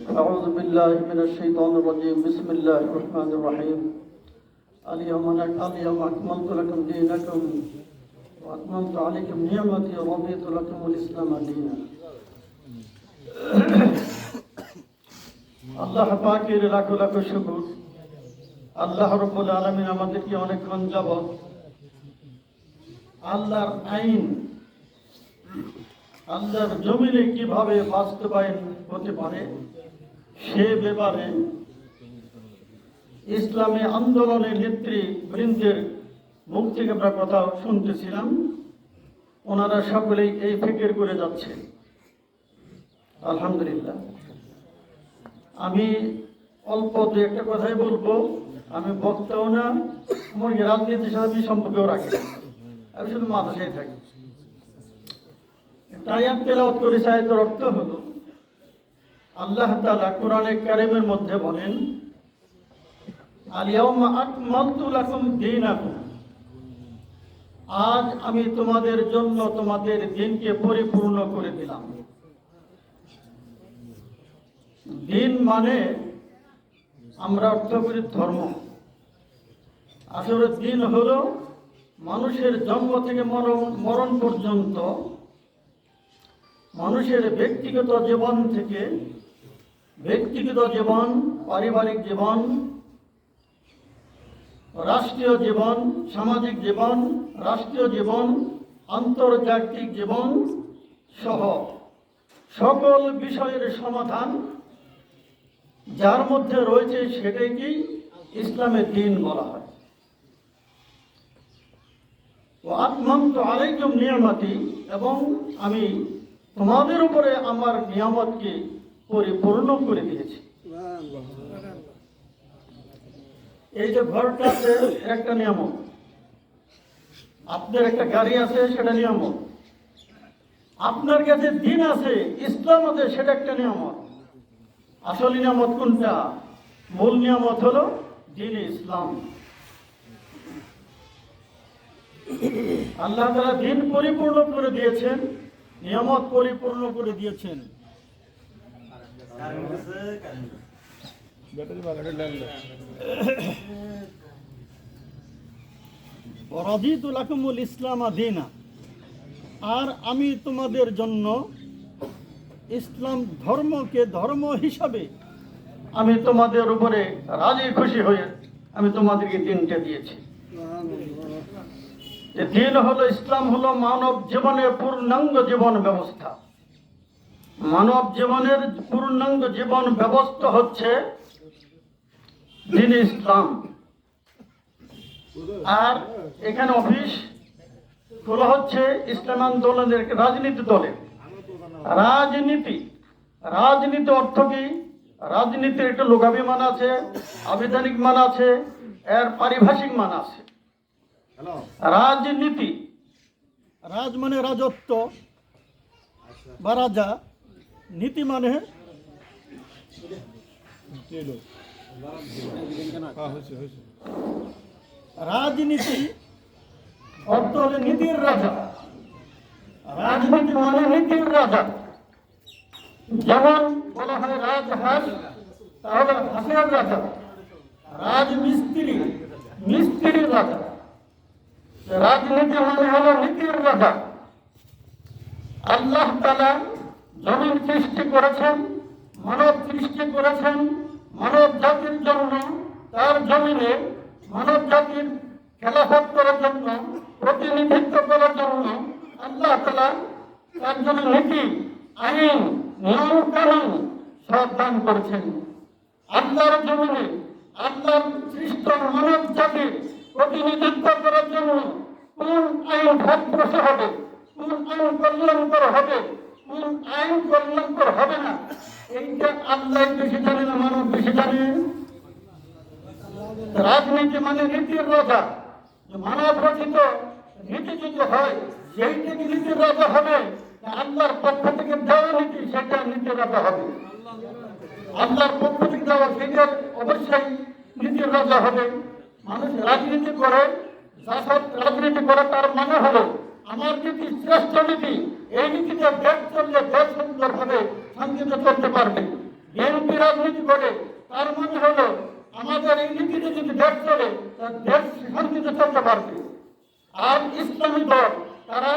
أعوذ بالله من الشيطان الرجيم بسم الله الرحمن الرحيم اليوم اليوم أكملت لكم دينكم وأتممت عليكم نعمتي ورضيت لكم الإسلام دينا আল্লাহ পাকের লাখো লাখো শুকুর আল্লাহ রব্বুল আলমিন আমাদেরকে অনেকক্ষণ যাবৎ আল্লাহর আইন আল্লাহর জমিনে কিভাবে বাস্তবায়ন হতে পারে সে ব্যাপারে ইসলামী আন্দোলনের নেত্রী বৃন্দের মুখ থেকে আমরা কথা শুনতেছিলাম। ওনারা সকলেই এই ফিকির করে যাচ্ছে আলহামদুলিল্লাহ। আমি অল্প দু একটা কথাই বলব। আমি বক্তাও না, আমার রাজনীতির সাথে আমি সম্পর্কেও রাখি আমি শুধু মাদ্রাসায় থাকি। তাই আমি তেলাওয়াত করে সাহিত্যের অর্থ হলো আল্লাহ তাআলা কোরআনে কারিমের মধ্যে বলেন আজ আমি তোমাদের জন্য তোমাদের দিনকে পরিপূর্ণ করে দিলাম। দিন মানে আমরা অর্থ করি ধর্ম। আসলে দিন হলো মানুষের জন্ম থেকে মরণ মরণ পর্যন্ত মানুষের ব্যক্তিগত জীবন থেকে ব্যক্তিগত জীবন, পারিবারিক জীবন, রাষ্ট্রীয় জীবন, সামাজিক জীবন, রাষ্ট্রীয় জীবন, আন্তর্জাতিক জীবন সহ সকল বিষয়ের সমাধান যার মধ্যে রয়েছে সেটাকেই ইসলামের দিন বলা হয়। ও আত্মন্ত আলাইকুম নিয়ামতি, এবং আমি তোমাদের উপরে আমার নিয়ামতকে পরিপূর্ণ করে দিয়েছি। এই যে ঘরটা আছে, একটা নিয়ামত আপনার একটা গাড়ি আছে, সেটা নিয়ামত আপনার কাছে দিন আছে, ইসলাম আছে, সেটা একটা নিয়ামত আসল নিয়ামত কোনটা? মূল নিয়ামত হলো দিন ইসলাম। আল্লাহ তারা দিন পরিপূর্ণ করে দিয়েছেন, নিয়ামত পরিপূর্ণ করে দিয়েছেন। আর আমি তোমাদের জন্য ইসলাম ধর্মকে ধর্ম হিসাবে আমি তোমাদের উপরে রাজি খুশি হয়ে আমি তোমাদেরকে দিনটা দিয়েছি। যে দিন হলো ইসলাম হলো মানব জীবনের পূর্ণাঙ্গ জীবন ব্যবস্থা। মানব জীবনের পূর্ণাঙ্গ জীবন ব্যবস্থা হচ্ছে দিন ইসলাম। আর এখানে অফিস খোলা হচ্ছে ইসলাম আন্দোলনের রাজনীতি দলের রাজনীতি রাজনীতি অর্থ কি? রাজনীতির একটা লোকাবি মান আছে আবিধানিক মান আছে এর পারিভাষিক মান আছে। রাজনীতি রাজ মানে রাজত্ব বা রাজা। নীতি মানে রাজনীতি, অর্থ হলে নীতির রাজা। রাজনীতি মানে নীতির রাজা। যেমন বলা হয় রাজহাঁস, তাহলে হাসিয়ার রাজা। রাজমিস্ত্রি, মিস্ত্রির রাজা। রাজনীতি মানে হলো নীতির রাজা। আল্লাহ তালা জমিন সৃষ্টি করেছেন, মানব সৃষ্টি করেছেন, মানব জাতির জন্য, তার জমিনে মানব জাতির খেলাফত করার জন্য, প্রতিনিধিত্ব করার জন্য আল্লাহ তালা তার জন্য নীতি, আইন নিয়ম কানুন সব দান করেছেন। আল্লাহর জমিনে আল্লাহর সৃষ্ট মানব জাতির প্রতিনিধিত্ব করার জন্য কোন আইন ভাগ্যস হবে, কোন আইন কল্যাণকর হবে আইন কল্যাণকর হবে না। এইটা আল্লাহ বেশি জানে না বেশি জানে। রাজনীতি মানে নীতির রাজা। মানব রচিত নীতি যদি হয় সেইটা কি নীতির রাজা হবে আল্লাহর পক্ষ থেকে দেওয়া নীতি, সেটা নীতির রাজা হবে। আল্লাহর পক্ষ থেকে দেওয়া সেটা অবশ্যই নীতির রাজা হবে। মানুষ রাজনীতি করে রাজনীতি করে, তার মানে হলো আমার নীতি শ্রেষ্ঠ নীতি, এই নীতিতে দেশ চললে দেশ সুন্দর হবে শান্তিতে চলতে পারবে। বিএনপি রাজনীতি করে, তার মনে হলো, আমাদের এই নীতিতে যদি দেশ চলে তার দেশ শান্তিতে চলতে পারবে। আর ইসলামী দল, তারা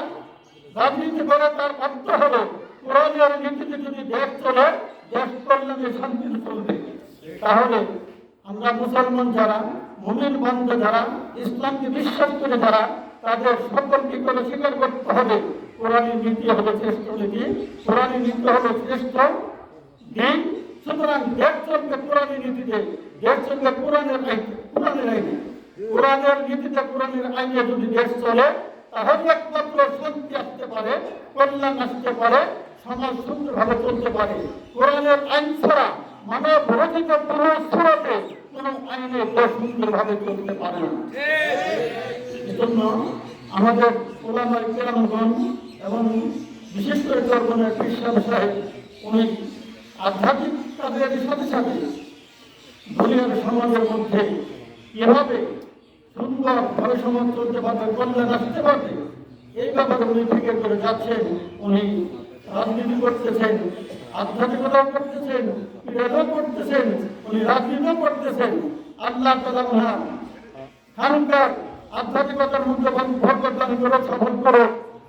রাজনীতি করে, তার অর্থ হলো কোরআনের নীতিতে যদি দেশ চলে, দেশ কল্যাণে শান্তিতে চলবে। তাহলে আমরা মুসলমান যারা, মুমিন বন্ধ যারা, ইসলামকে বিশ্বাস করে যারা তাদের সকলকে করে স্বীকার করতে হবে। কোরআনের নীতি হলো শ্রেষ্ঠ নীতি। কোরআনের নীতি হলো শ্রেষ্ঠ দিন। সুতরাং দেশ চলবে কোরআনের নীতিতে, দেশ চলবে কোরআনের আইনে কোরআনের আইনে। কোরআনের নীতিতে, কোরআনের আইনে যদি দেশ চলে, তাহলে একমাত্র শান্তি আসতে পারে, কল্যাণ আসতে পারে, সমাজ সুন্দরভাবে চলতে পারে। কোরআনের আইন ছাড়া মানব রচিত কোনো সুরতে কোনো আইনে দেশ সুন্দরভাবে চলতে পারে না। এজন্য আমাদের ওলামাই কেরামগণ এবং বিশেষ করে চর্মনের কৃষ্ণ সাহেব, উনি আধ্যাত্মিক কাজের সাথে সাথে দুনিয়ার সমাজের মধ্যে এভাবে সুন্দর ভাবে সমাজ চলতে পারবে, কল্যাণ আসতে পারবে, এই ব্যাপারে উনি ফিকে করে যাচ্ছেন, উনি রাজনীতি করতেছেন, আধ্যাত্মিকতাও করতেছেন, ক্রীড়াও করতেছেন, উনি রাজনীতিও করতেছেন। আল্লাহ তালা ওনার আধ্যাত্মিকতার মধ্যে ভগবান দান করো সফল করো।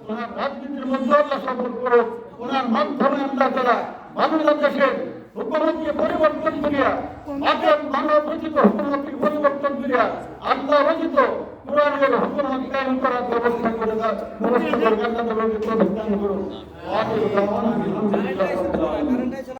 ওনার রাজনীতির মধ্যে আল্লাহ সফল করো। ওনার মাধ্যমে আল্লাহ তারা বাংলাদেশের হুকুমতকে পরিবর্তন করিয়া আগের মানব রচিত হুকুমতকে পরিবর্তন করিয়া, আল্লাহ রচিত কোরআনের হুকুমত কায়েম করার ব্যবস্থা করে দেওয়ার ব্যবস্থা করে আল্লাহ তাদেরকে প্রদান করুন